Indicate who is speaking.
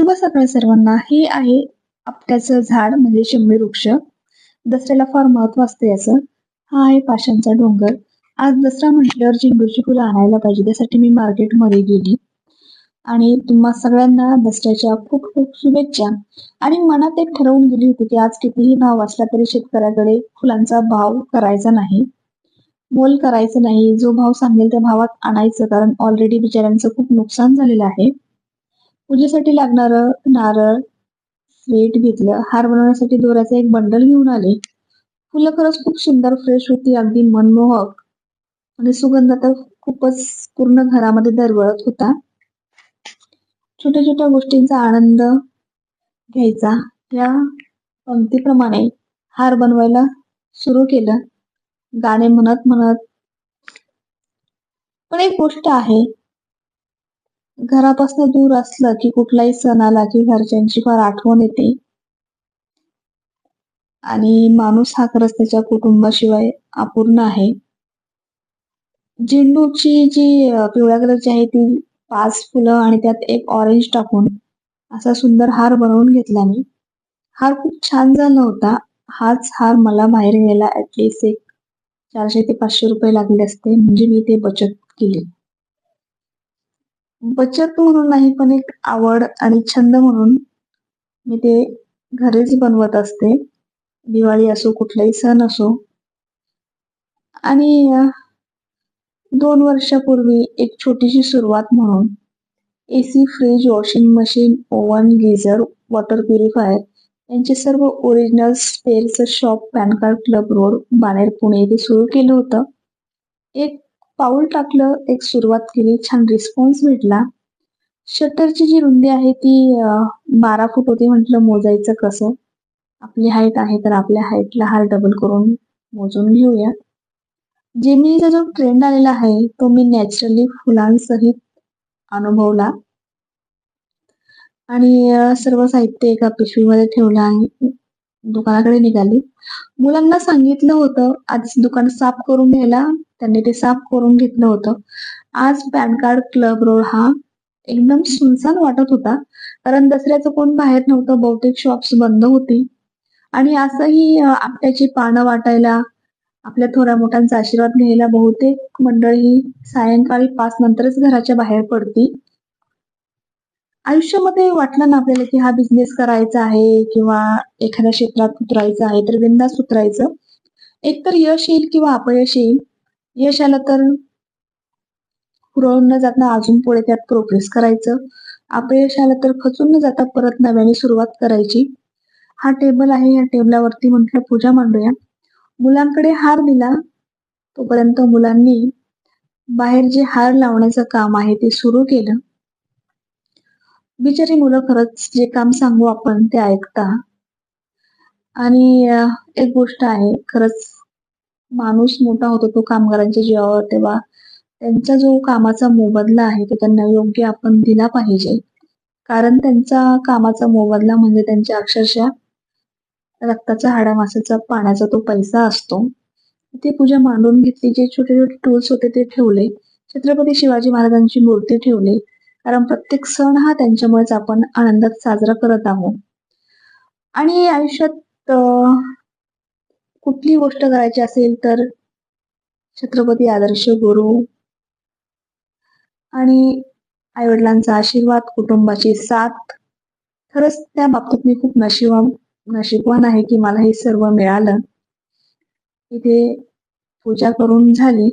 Speaker 1: शुभ सकाळ सर्वांना. हे आहे आपट्याचं झाड म्हणजे शिंबी वृक्ष. दसऱ्याला फार महत्त्व असतं याचं. हा आहे पाशांचा डोंगर. आज दसरा म्हटल्यावर झेंडूची फुलं आणायला पाहिजे. त्यासाठी मी मार्केटमध्ये गेली. आणि तुम्हा सगळ्यांना दसऱ्याच्या खूप खूप शुभेच्छा. आणि मनात एक ठरवून गेली होती की आज कितीही भाव असला तरी शेतकऱ्याकडे फुलांचा भाव करायचा नाही. मोल करायचं नाही. जो भाव सांगेल त्या भावात आणायचं. कारण ऑलरेडी बिचाऱ्यांचं खूप नुकसान झालेलं आहे. पूजेसाठी लागणार नारळ स्वीट घेतलं हार बनवण्यासाठी दोऱ्याचा एक बंडल घेऊन आले. फुलं खरंच खूप सुंदर फ्रेश होती अगदी मनमोहक. आणि सुगंध तर खूपच पूर्ण घरामध्ये दरवळत होता. छोट्या छोट्या गोष्टींचा आनंद घ्यायचा. या पंक्तीप्रमाणे हार बनवायला सुरू केलं. गाणे म्हणत म्हणत. पण एक गोष्ट आहे घरापासून दूर असलं की कुठलाही सण आला की घरच्यांची फार आठवण येते. आणि माणूस हा खरंच त्याच्या कुटुंबाशिवाय अपूर्ण आहे. झेंडूची जी पिवळ्या कलरची आहे ती पाच फुलं आणि त्यात एक ऑरेंज टाकून असा सुंदर हार बनवून घेतला मी. हार खूप छान झाला होता. हाच हार मला बाहेर घ्यायला ॲटलिस्ट एक चारशे ते पाचशे रुपये लागले असते. म्हणजे मी ते बचत केली. बचत म्हणून नाही पण एक आवड आणि छंद म्हणून मी ते घरीच बनवत असते. दिवाळी असो कुठलाही सण असो. आणि दोन वर्षापूर्वी एक छोटीशी सुरुवात म्हणून AC fridge washing machine oven geyser water purifier यांचे सर्व original स्पेअरचं shop PAN card club road Baner Pune येथे सुरू केलं होतं. एक पाऊल टाकलं एक सुरुवात केली छान रिस्पॉन्स भेटला. शटरची जी रुंदी आहे ती बारा फूट होती म्हटलं मोजायचं कसं? आपली हाईट आहे तर आपल्या हाईटला हार डबल करून मोजून घेऊया. जेमिनीचा जो ट्रेंड आलेला आहे तो मी नॅचरली फुलांसहित अनुभवला. आणि सर्व साहित्य एका पिशवीमध्ये ठेवलं आणि दुकानाकडे निघाली. मुलांना सांगितलं होतं आज दुकान साफ करून घ्यायला त्यांनी ते साफ करून घेतलं होतं. आज पॅन कार्ड क्लब रोड हा एकदम सुनसान वाटत होता. कारण दसऱ्याचं कोण बाहेर नव्हतं बहुतेक शॉप्स बंद होती. आणि असंही आपट्याची पानं वाटायला आपल्या थोड्या मोठ्यांचा आशीर्वाद घ्यायला बहुतेक मंडळी सायंकाळी पाच नंतरच घराच्या बाहेर पडती. आयुष्यामध्ये वाटलं ना आपल्याला की हा बिझनेस करायचा आहे किंवा एखाद्या क्षेत्रात उतरायचं आहे तर बिंदास उतरायचं. एकतर यश येईल किंवा अपयश येईल यश आलं तर पुरवून न जाता अजून पुढे त्यात प्रोग्रेस करायचं. अपयश आलं तर खचून न जाता परत नव्याने सुरुवात करायची. हा टेबल आहे या टेबलावरती म्हटलं पूजा मांडूया. मुलांकडे हार दिला तोपर्यंत मुलांनी बाहेर जे हार लावण्याचं काम आहे ते सुरू केलं. बिचारी मुलं खरंच जे काम सांगू आपण ते ऐकता. आणि एक गोष्ट आहे खरंच माणूस मोठा होतो तो कामगारांच्या जीवावर तेव्हा त्यांचा जो कामाचा मोबदला आहे तो त्यांना योग्य आपण दिला पाहिजे. कारण त्यांचा कामाचा मोबदला म्हणजे त्यांच्या अक्षरशः रक्ताचा हाडामासाचा पाण्याचा तो पैसा असतो. ते पूजा मांडून घेतली जे छोटे छोटे टूल्स होते ते ठेवले. छत्रपती शिवाजी महाराजांची मूर्ती ठेवली. कारण प्रत्येक सण हा त्यांच्यामुळेच आपण आनंदात साजरा करत आहोत. आणि आयुष्यात कुठली गोष्ट करायची असेल तर छत्रपती आदर्श गुरु. आणि आईवडिलांचा आशीर्वाद कुटुंबाची साथ. खरंच त्या बाबतीत मी खूप नशिवा नशीबवान आहे की मला हे सर्व मिळालं. इथे पूजा करून झाली.